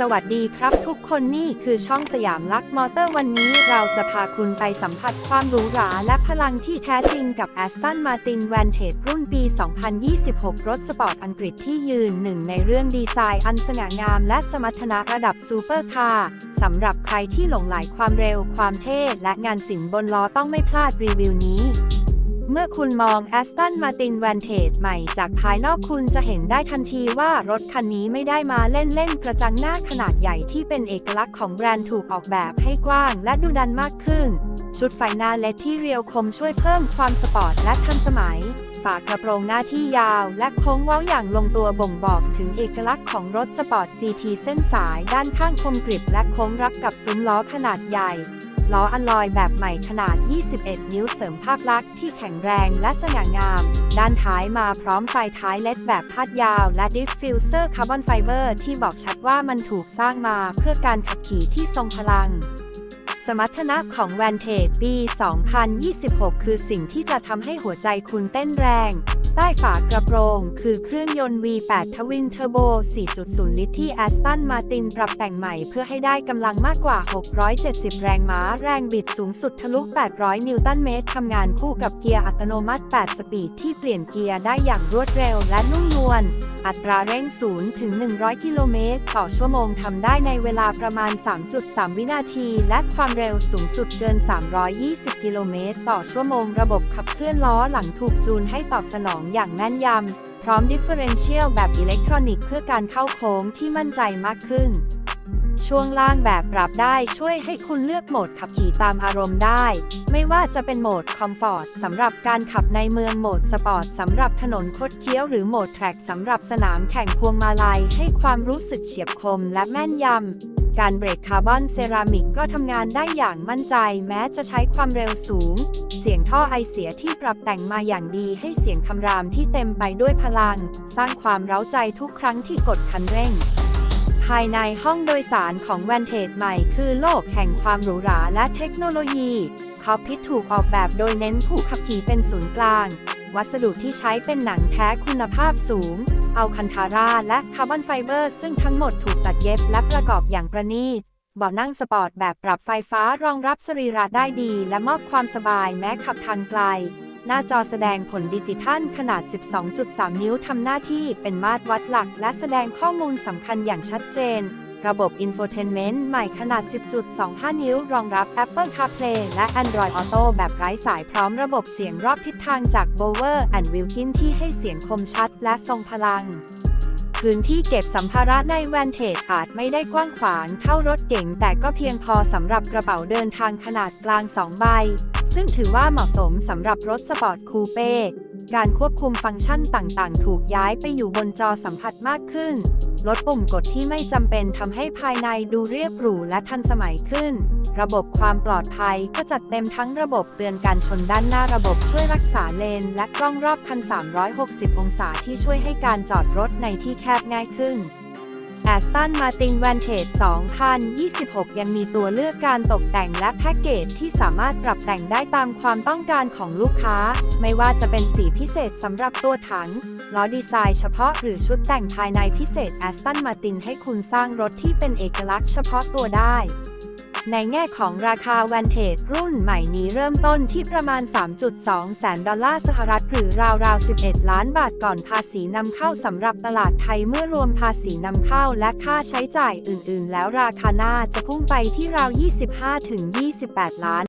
สวัสดีครับทุกคนนี่คือช่องสยามลักมอเตอร์วันนี้เราจะพาคุณไปสัมผัสความหรูหราและพลังที่แท้จริงกับ Aston Martin Vantage รุ่นปี 2026 รถสปอร์ตอังกฤษที่ยืนหนึ่งในเรื่องดีไซน์อันสง่างามและสมรรถนะระดับซูเปอร์คาร์สำหรับใครที่หลงไหลความเร็วความเท่และงานศิลป์บนล้อต้องไม่พลาดรีวิวนี้ เมื่อคุณมอง Aston Martin Vantage ใหม่จากภายนอกคุณจะเห็นได้ทันทีว่ารถคันนี้ไม่ได้มาเล่นๆกระจังหน้าขนาดใหญ่ที่เป็นเอกลักษณ์ของแบรนด์ถูกออกแบบให้กว้างและดูดันมากขึ้น ชุดไฟหน้าเลดที่เรียวคมช่วยเพิ่มความสปอร์ตและทันสมัย ฝากระโปรงหน้าที่ยาวและโค้งเว้าอย่างลงตัวบ่งบอกถึงเอกลักษณ์ของรถสปอร์ต GT เส้นสายด้านข้างคมกริบและโค้งรับกับซุ้มล้อขนาดใหญ่ ล้ออัลลอยแบบใหม่ขนาด 21 นิ้วเสริมภาพลักษณ์ที่แข็งแรงและสง่างาม ด้านท้ายมาพร้อมไฟท้ายเลดแบบพาดยาว และดิฟฟิวเซอร์คาร์บอนไฟเบอร์ที่บอกชัดว่ามันถูกสร้างมาเพื่อการขับขี่ที่ทรงพลัง สมรรถนะของ Vantage ปี 2026 คือสิ่งที่จะทำให้หัวใจคุณเต้นแรง ใต้ฝากระโปรง คือเครื่องยนต์ V8 ทวินเทอร์โบ 4.0 ลิตรที่ Aston Martin ปรับแต่งใหม่เพื่อให้ได้กำลังมากกว่า 670 แรงม้า แรงบิดสูงสุดทะลุ 800 นิวตันเมตรทำงานคู่กับเกียร์อัตโนมัติ 8 สปีดที่เปลี่ยนเกียร์ได้อย่างรวดเร็วและนุ่มนวล อัตราเร่ง 0 ถึง 100 กิโลเมตร ต่อชั่วโมงทำได้ในเวลาประมาณ 3.3 วินาที และความเร็วสูงสุดเกิน 320 กิโลเมตร ต่อชั่วโมง ระบบขับเคลื่อนล้อหลังถูกจูนให้ตอบสนองอย่างแม่นยำ พร้อมดิฟเฟอเรนเชียลแบบอิเล็กทรอนิกส์เพื่อการเข้าโค้งที่มั่นใจมากขึ้น ช่วงล่างแบบปรับได้ช่วยให้คุณเลือกโหมดขับขี่ตามอารมณ์ได้ ไม่ว่าจะเป็นโหมดคอมฟอร์ตสำหรับการขับในเมืองโหมดสปอร์ตสำหรับถนนคดเคี้ยวหรือโหมดแทร็กสำหรับสนามแข่งพวงมาลัยให้ความรู้สึกเฉียบคมและแม่นยำ การเบรกคาร์บอนเซรามิกก็ทำงานได้อย่างมั่นใจแม้จะใช้ความเร็วสูง เสียงท่อไอเสียที่ปรับแต่งมาอย่างดีให้เสียงคำรามที่เต็มไปด้วยพลัง สร้างความเร้าใจทุกครั้งที่กดคันเร่ง ภายในห้องโดยสารของแวนเทจใหม่คือโลกแห่งความหรูหราและเทคโนโลยีคอพิทถูกออกแบบโดยเน้นผู้ขับขี่เป็นศูนย์กลาง วัสดุที่ใช้เป็นหนังแท้คุณภาพสูง เอาคันทาร่าและคาร์บอนไฟเบอร์ซึ่งทั้งหมดถูกตัดเย็บและประกอบอย่างประณีตเบาะนั่งสปอร์ตแบบปรับไฟฟ้ารองรับสรีระได้ดี และมอบความสบายแม้ขับทางไกล หน้าจอแสดงผลดิจิทัลขนาด 12.3 นิ้วทำหน้าที่เป็นมาตรวัดหลัก และแสดงข้อมูลสำคัญอย่างชัดเจน ระบบ Infotainment ใหม่ขนาด 10.25 นิ้ว รองรับ Apple CarPlay และ Android Auto แบบไร้สายพร้อมระบบเสียงรอบทิศทางจาก Bower and Wilkins ที่ให้เสียงคมชัดและทรงพลังพื้นที่เก็บสัมภาระในแวนเทจอาจไม่ได้กว้างขวางเท่ารถเก๋งแต่ก็เพียงพอสำหรับกระเป๋าเดินทางขนาดกลาง 2 ใบ ซึ่งถือว่าเหมาะสมสำหรับรถสปอร์ตคูเป้การควบคุมฟังก์ชันต่างๆ ถูกย้ายไปอยู่บนจอสัมผัสมากขึ้น ลดปุ่มกดที่ไม่จำเป็นทำให้ภายในดูเรียบหรูและทันสมัยขึ้น ระบบความปลอดภัยก็จัดเต็มทั้งระบบเตือนการชนด้านหน้าระบบช่วยรักษาเลน และกล้องรอบคัน 360 องศาที่ช่วยให้การจอดรถในที่แคบง่ายขึ้น Aston Martin Vantage 2026 ยังมีตัวเลือกการตกแต่งและแพ็กเกจที่สามารถปรับแต่งได้ตามความต้องการของลูกค้า ไม่ว่าจะเป็นสีพิเศษสำหรับตัวถัง ล้อดีไซน์เฉพาะหรือชุดแต่งภายในพิเศษ Aston Martin ให้คุณสร้างรถที่เป็นเอกลักษณ์เฉพาะตัวได้ ในแง่ของราคาแวนเทจรุ่นใหม่นี้เริ่มต้นที่ประมาณ 3.2 แสนดอลลาร์สหรัฐหรือราวๆ 11 ล้านบาทก่อนภาษีนำเข้าสำหรับตลาดไทยเมื่อรวมภาษีนำเข้าและค่าใช้จ่ายอื่น ๆ แล้วราคาหน้าจะพุ่งไปที่ราว 25-28 ล้าน